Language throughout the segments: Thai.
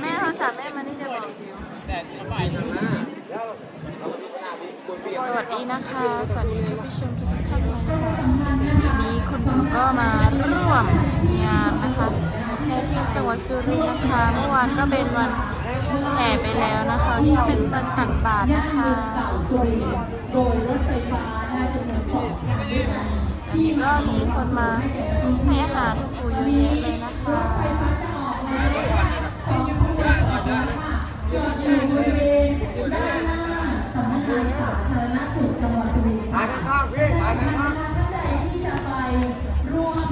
แม่โทรศัพท์แม่มานี่จะบอกดิวสวัสดีนะคะ สวัสดีท่านผู้ชมทุกท่านเลยนะคะวันนี้คุณครูก็มาร่วมงานนะคะแห่ที่จังหวัดสุรินทร์นะคะ เมื่อวานก็เป็นวันแห่ไปแล้วนะคะนที่เป็นวันตักบาตรนะคะโดยรถไฟฟ้านะคะจำนวนสองคันด้วยกันอันนี้ก็มีคนมาให้อาหารปู่เยอะแยะเลยนะคะ จอดอยู่บริเวณด้านหน้าสำนักงานสาธารณสุขจังหวัดสุรินทร์ค่ะท่านใดที่จะไปร่วม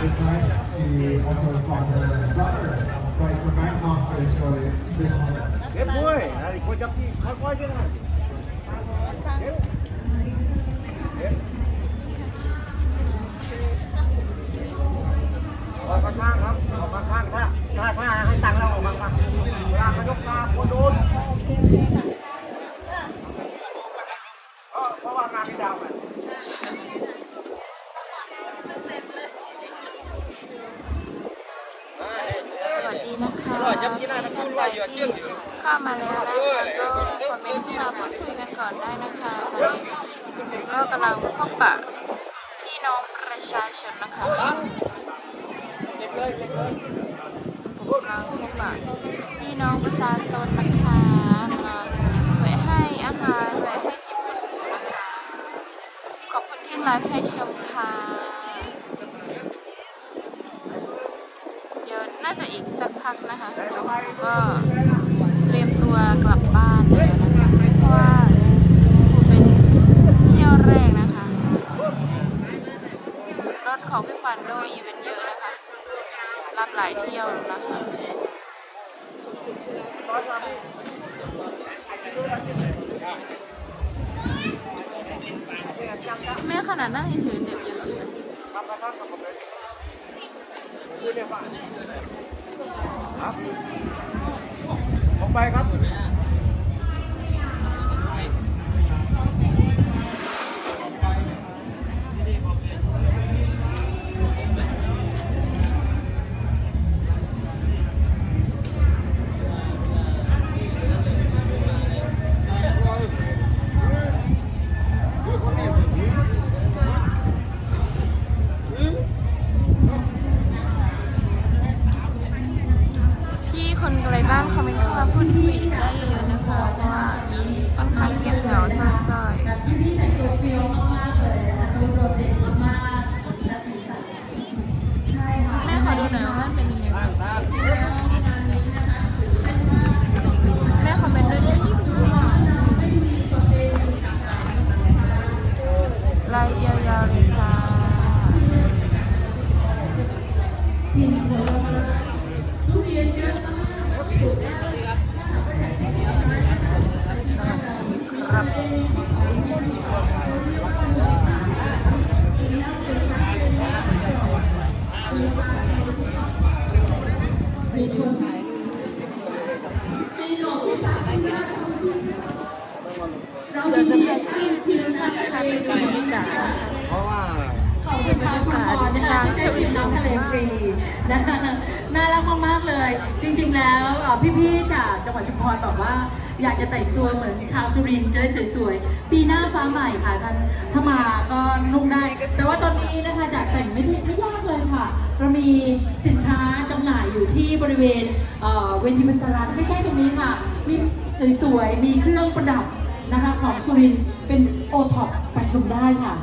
this time she also brought her brother right from Bangkok to enjoy this moment. เก็บด้วยนะอีกคนจับที่ค่อยๆด้วยนะเก็บเก็บออกข้างครับออกข้างถ้าถ้าถ้าให้ตังค์เราออกข้างๆเวลาเขายกตาคนโดนเออเพราะว่างานไม่ดาวน์อะ สวัสดีนะคะท่านใดที่ เข้ามาแล้วนะคะก็คอมเมนต์เข้ามาพูดคุยกันก่อนได้นะคะตอนนี้คุณก็กำลังพบปะพี่น้องประชาชนนะคะเก็บเลยเก็บเลยคุณปู่กำลังพบปะพี่น้องประชาชนนะคะมาแวะให้อาหารแวะให้จิบคุณปู่นะคะขอบคุณที่ไลฟ์ให้ชมค่ะ เดี๋ยว น่าจะอีกสักพักนะคะเดี๋ยวก็เตรียมตัวกลับบ้านแล้วนะคะเพราะว่าเป็นเที่ยวแรกนะคะรถของพี่ขวัญโดยอีเวนต์เยอะนะคะรับหลายเที่ยวนะคะแม่ขนาดนั่งเฉยๆเด็บยังกินเลยออกไปครับ เราเดี๋ยวจะมีพาพี่ชิมน้ำทะเลบรรยากาศนะคะเพราะว่าขอบคุณชาวชุมพรนะคะที่ได้ชิมน้ำทะเลฟรีนะคะน่ารักมากๆเลย จริง ๆ แล้วพี่ๆจากจังหวัดชุมพรบอกว่า อยากจะแต่งตัวเหมือนชาวสุรินทร์จะได้สวยๆ ปีหน้าฟ้าใหม่ค่ะท่านถ้ามาก็นุ่งได้ แต่ว่าตอนนี้นะคะจากแต่งไม่ได้ไม่ยากเลยค่ะ เรามีสินค้าจำหน่ายอยู่ที่บริเวณเอ่อเวทีมัสลานใกล้ๆตรงนี้ค่ะ มีสวยๆ มีเครื่องประดับนะคะของสุรินทร์เป็นโอท็อปไปชมได้ค่ะ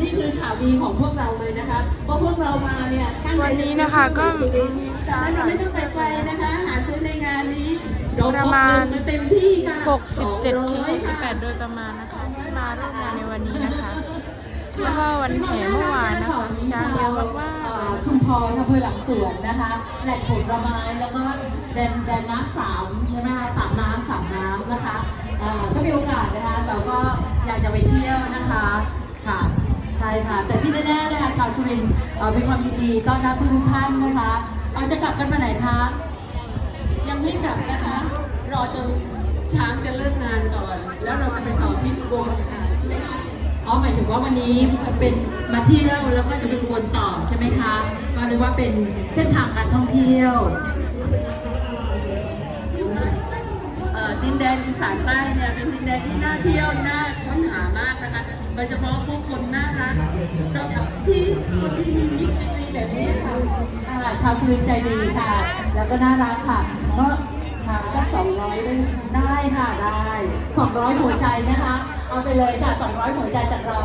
นี่คือข่าวดีของพวกเราเลยนะคะเพราะพวกเรามาเนี่ยตั้งใจวันนี้นะคะก็จะซื้อมีช้าฉะหนั้นน่อยเราไม่ต้องไปไกลนะคะหาซื้อในงานนี้เราประพกมาณเงินมาเต็มที่ค่ะ67ถึง200ค่ะ68 โดยประมาณนะคะที่มาร่วมงานในวันนี้นะคะ แล้วก็วันแห่เมื่อวานนะคะช้างเยอะมากเอ่ๆเลอยชุมพรอำเภอหลังสวนนะคะ แหล่งผลไม้แล้วก็แดนแดนน้ำสามใช่ไหมคะสามน้ำสามน้ำนะคะเอ่อก็มีโอกาสนะคะเราก็อยากจะไปเที่ยวนะคะค่ะ ใช่ค่ะ แต่ที่แน่ๆนะคะชาวสุรินทร์เอ่อมีความยินดีต้อนรับทุกท่านนะคะเอาจะกลับกันมาไหนคะยังไม่กลับนะคะ รอจนช้างจะเลิกงานก่อน แล้วเราจะไปต่อที่อุบลค่ะอ๋อหมายถึงว่าวันนี้เป็นมาเที่ยวแล้วก็จะไปวนต่อใช่ไหมคะก็เรียกว่าเป็นเส้นทางการท่องเที่ยวเอ่อดินแดนอีสานใต้เนี่ยเป็นดินแดนที่น่าเที่ยวน่าค้นหามากนะคะโดยเฉพาะผู้คนน่ารักเราอยากที่คนที่มีมิตรดีแบบนี้ค่ะค่ะชาวสุรินทร์ใจดีค่ะ แล้วก็น่ารักค่ะก็ ค่ะก็สองร้อยได้ไหมคะได้ค่ะได้ 200 หัวใจนะคะ เอาไปเลยค่ะ 200 หัวใจจากเรา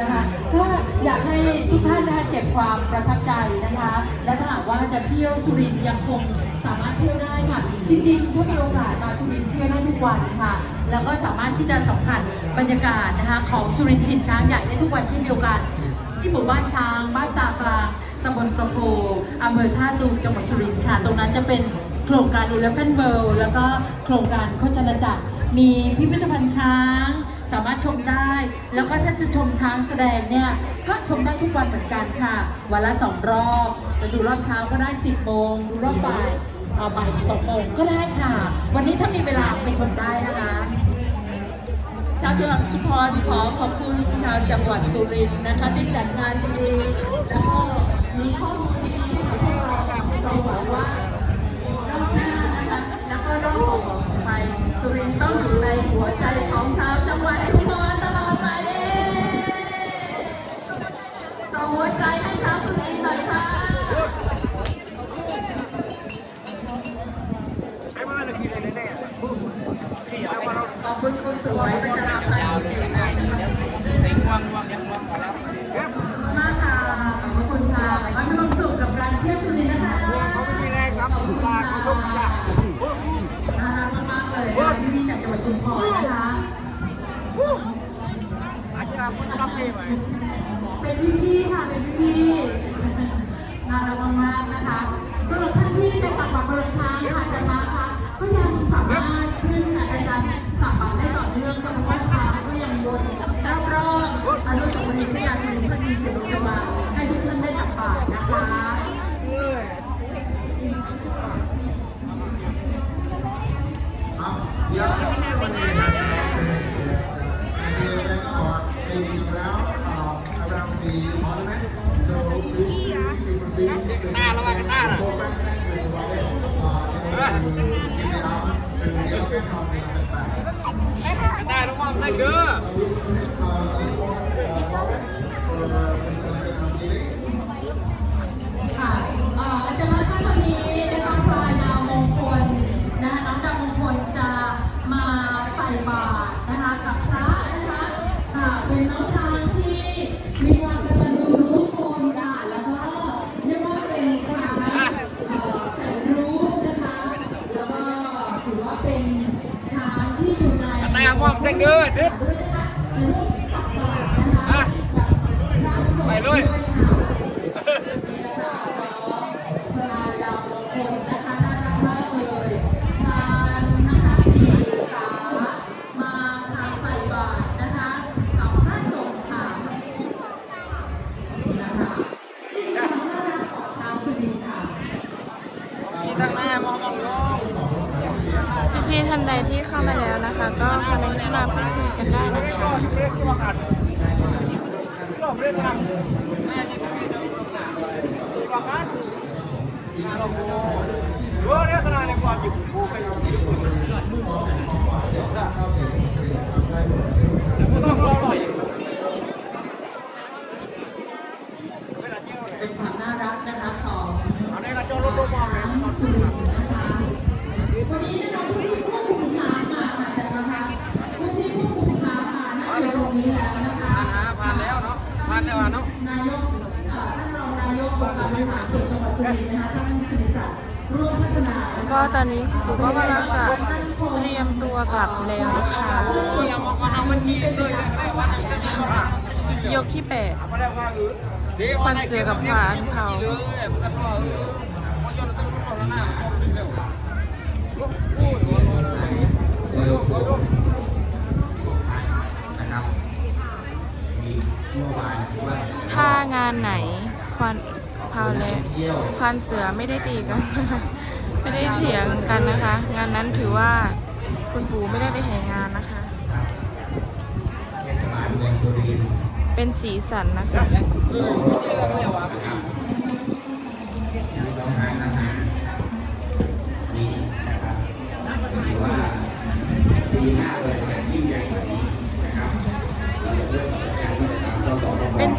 นะคะก็อยากให้ทุกท่านนะคะเก็บความประทับใจนะคะ และถ้าหากว่าจะเที่ยวสุรินทร์ยังคงสามารถเที่ยวได้ค่ะ จริงๆถ้ามีโอกาสมาสุรินทร์เที่ยวได้ทุกวันค่ะ แล้วก็สามารถที่จะสัมผัสบรรยากาศนะคะของสุรินทร์ถิ่นช้างใหญ่ได้ทุกวันเช่นเดียวกัน ที่หมู่บ้านช้างบ้านตากลาง ตำบลกระโพอำเภอท่าตูมจังหวัดสุรินทร์ค่ะ ตรงนั้นจะเป็นโครงการ Elephant World แล้วก็โครงการโคจรจักร มีพิพิธภัณฑ์ช้าง สามารถชมได้ แล้วก็ถ้าจะชมช้างแสดงเนี่ย ก็ชมได้ทุกวันเหมือนกันค่ะ วันละสองรอบจะดูรอบเช้าก็ได้ 10โมง ดูรอบบ่ายเอ่อบ่ายสองโมงก็ได้ค่ะ วันนี้ถ้ามีเวลาไปชมได้นะคะชาวจังหวัดชุมพรขอขอบคุณชาวจังหวัดสุรินทร์นะคะที่จัดงานดีๆแล้วก็ มีข้อมูลดีๆให้กับพวกเราค่ะเราหวังว่ารอบหน้านะคะแล้วก็รอบต่อๆไปสุรินทร์ต้องอยู่ในหัวใจของชาวจังหวัด หมพรนะคะอาจารย์คนรับเองไหมเป็นพี่ๆค่ะ เป็นพี่ๆน่ารักมากๆนะคะส่วนที่จากวัดบรช้างค่ะจะมาค่ะก็ยังสามารถขึ้นในการตักบาตรได้ต่อเนื่องค่ะเพราะว่าช้างก็ยังวนรอบๆอนุสาวรีย์พระยาสุรินทร์พระดีสิริจังหวัดให้ทุกท่านได้ตักบาตรนะคะ ตาระวังตาอะตาระวังตาเยอค่ะอ่อจะานใดที่เข้ามาแล้วนะคะ ก็คอมเมนต์มาพูดคุยกันได้นะคะอยู่เรียกตัวกันรอบเรียกทางแม่ยังมีน้องน้อหน่ออเนี่ย ผ่าเนาะนายกท่านรองนายกองค์การบริหารส่วนจังหวัดสุรินทร์นะคะท่านสิริศักดิ์ร่วมพัฒนาแล้วก็ตอนนี้ครูก็กำลังจะเตรียมตัวกลับแล้วนะคะอย่ามองกันเอามันยืนเลยวันนึงจะชิมอะยกที่แปดไม่ได้ว่าอือเดี๋ยวมันเสือกับผานเขาเลยมันก็ว่าเออพอยอดต้องต้องแล้วนะจบเร็วโอ้ยโอ้ยโอ้ยโอ้ยโอ้ย นะครับมีเมื่อวานว่า ถ้างานไหนควันพาวและควันเสือไม่ได้ตีกัน ไม่ได้เถียงกันนะคะ งานนั้นถือว่าคุณปู่ไม่ได้ไปแห่งานนะคะ เป็นสีสันนะคะนะครับมีน้องทานอาหารนี่นะครับถือว่าปีหน้าเลยจะยิ่งใหญ่กว่านี้นะครับเราจะเริ่มจัดการที่จะตามเจ้า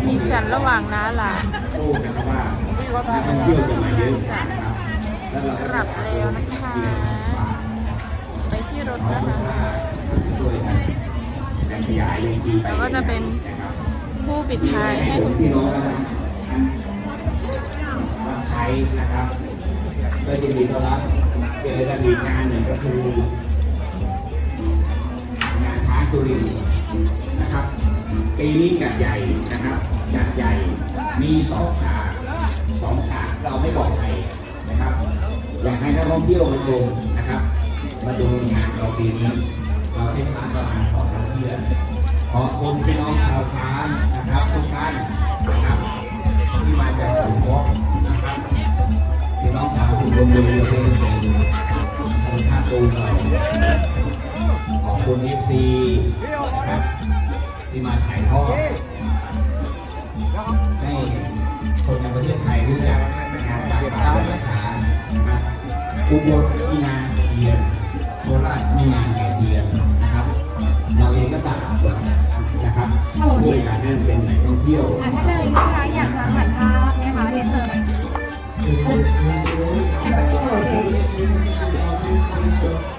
สีสันระหว่างน้าหลานโอ้นะครับว่านักท่องเที่ยวจะมาเยอะนะครับแล้วเราก็กลับแล้วนะคะไปที่รถนะคะช่วยกันและขยายวงปีไปแล้วก็จะเป็นผู้ปิดท้ายให้คุณพี่น้องนะครับวันไทยนะครับก็จะมีต้อนรับเจอกันอีกงานหนึ่งก็คืองานช้างสุรินทร์ นะครับปีนี้จัดใหญ่นะครับจัดใหญ่มีสองฉาสองฉาเราไม่บอกใครนะครับอยากให้นักท่องเที่ยวมาชมนะครับมาดูงานเราปีนี้เราเทศบาลก็อ่านขอท่องเที่ยวขอบคุณพี่น้องชาวช้างนะครับทุกท่านนะครับที่มาจากสุโขทัยนะครับพี่น้องชาวสุพรรณบุรีเพื่อนเองคนท่าตูน่อย ขอบคุณเอฟซีนะครับที่มาถ่ายทอดให้คนในประเทศไทยรู้จักงานจากป่าและช้างนะครับอุบลมีงานเทียนโคราชมีงานแห่เทียนนะครับ เราเองก็ต่างนะครับด้วยการนั่นเป็นแหล่งท่องเที่ยวท่านใดนะคะอยากจะถ่ายภาพนะคะเรียนเชิญ Today marks a very important day for Muslim people, and we also um,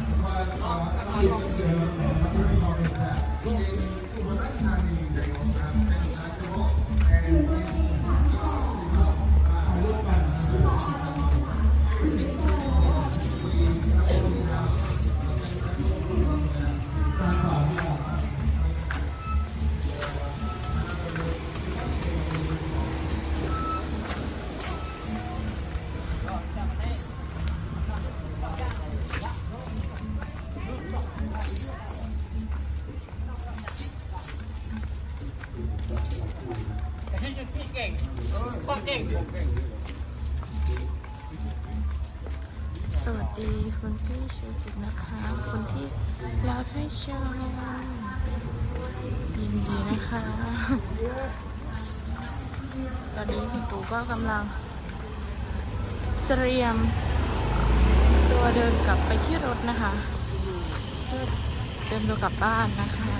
third week คุณพี่ชูจิตนะคะคุณที่รับให้ชมยินดีนะคะ ตอนนี้คุณตู่ก็กำลัง เตรียม ตัวเดินกลับไปที่รถนะคะเพื่อเดินตัวกลับบ้านนะคะ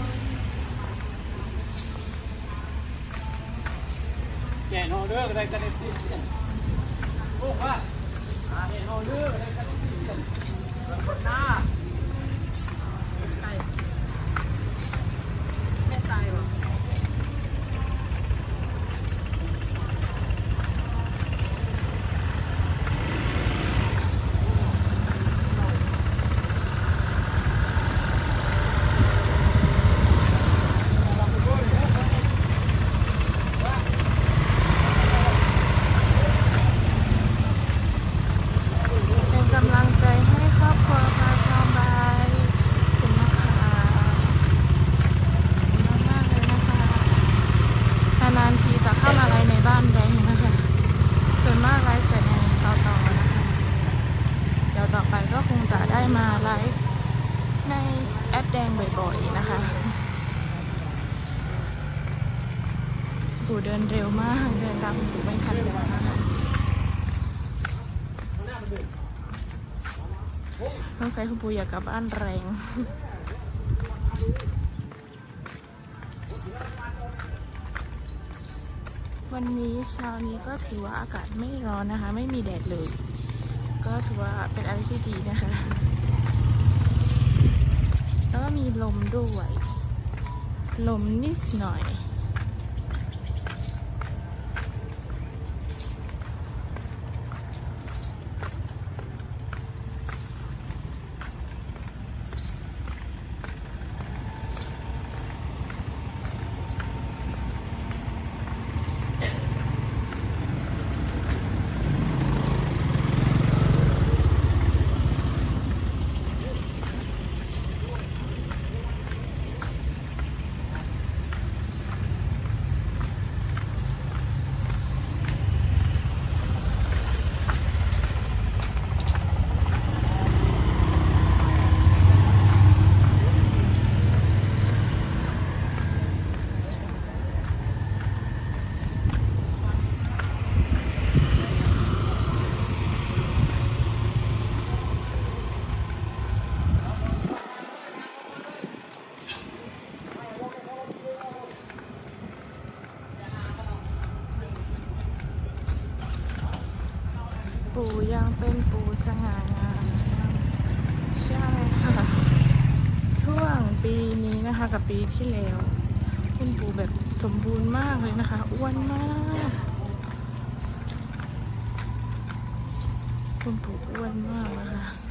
แกนออเดอร์ก็ได้กันได้สิลูกว่าแกนออเดอร์ก็ได้กัน หน้าไม่ตายหรอ เป็นกำลังใจให้ครอบครัวพาทองใบขอบคุณนะคะขอบคุณมากๆเลยนะคะนานๆทีจะเข้ามาไลฟ์ในบ้านแดงนะคะส่วนมากไลฟ์แต่ในต่อต่อนะคะ เดี๋ยวต่อไปก็คงจะได้มาไลฟ์ในแอปแดงบ่อยๆนะคะปู่เดินเร็วมาก เดินาสูงไม่ทันเลยว่ะต้องใช้คุณปูอยากกลับบ้านแรงวันนี้เช้านี้ก็ถือว่าอากาศไม่ร้อนนะคะ ไม่มีแดดเลย ก็ถือว่าเป็นอะไรที่ดีนะคะ แล้วก็มีลมด้วย ลมนิดหน่อย ปู่ยังเป็นปู่สง่างามใช่ค่ะ ช่วงปีนี้นะคะกับปีที่แล้ว คุณปู่แบบสมบูรณ์มากเลยนะคะ อ้วนมาก คุณปู่อ้วนมากนะคะ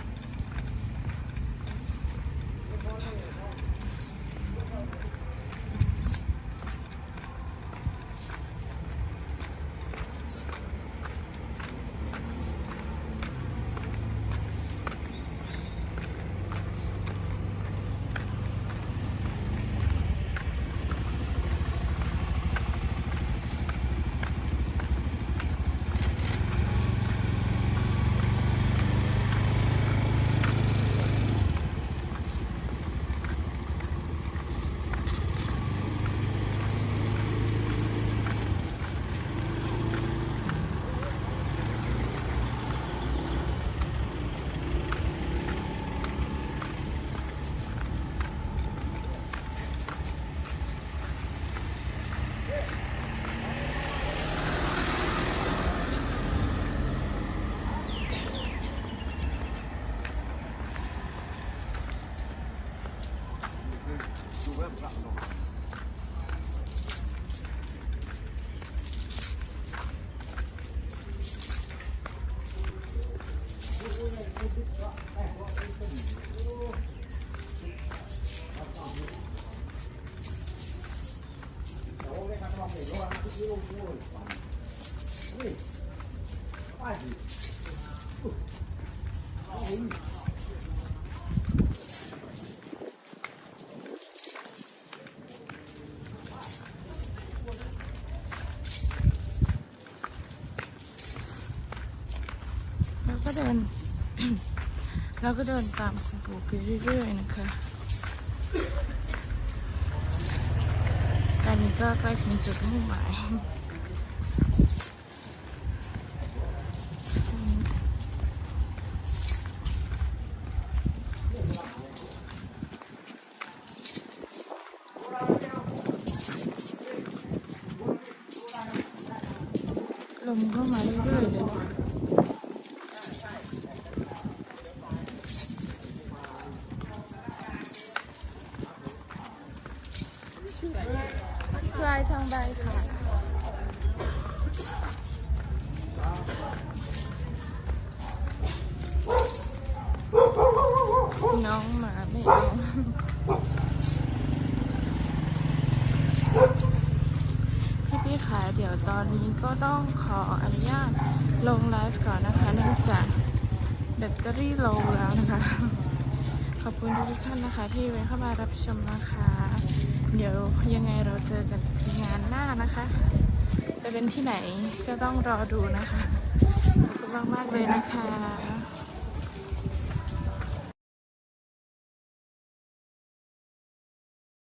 แก็เดิน เราก็เดินตามคุณปู่ไปเรื่อยๆนะคะ ตอนนี้ก็ใกล้ถึงจุดมุ่งหมายลมเข้ามา น้องหมาไม่เอาพี่พี่ขาเดี๋ยวตอนนี้ก็ต้องขออนุญาตลงไลฟ์ก่อนนะคะ เนื่องจากแบตเตอรี่โลแล้วนะคะ ขอบคุณทุกท่านนะคะ ที่แวะเข้ามารับชมนะคะ เดี๋ยวยังไงเราเจอกันงานหน้านะคะ จะเป็นที่ไหนก็ต้องรอดูนะคะ ขอบคุณมากๆเลยนะคะ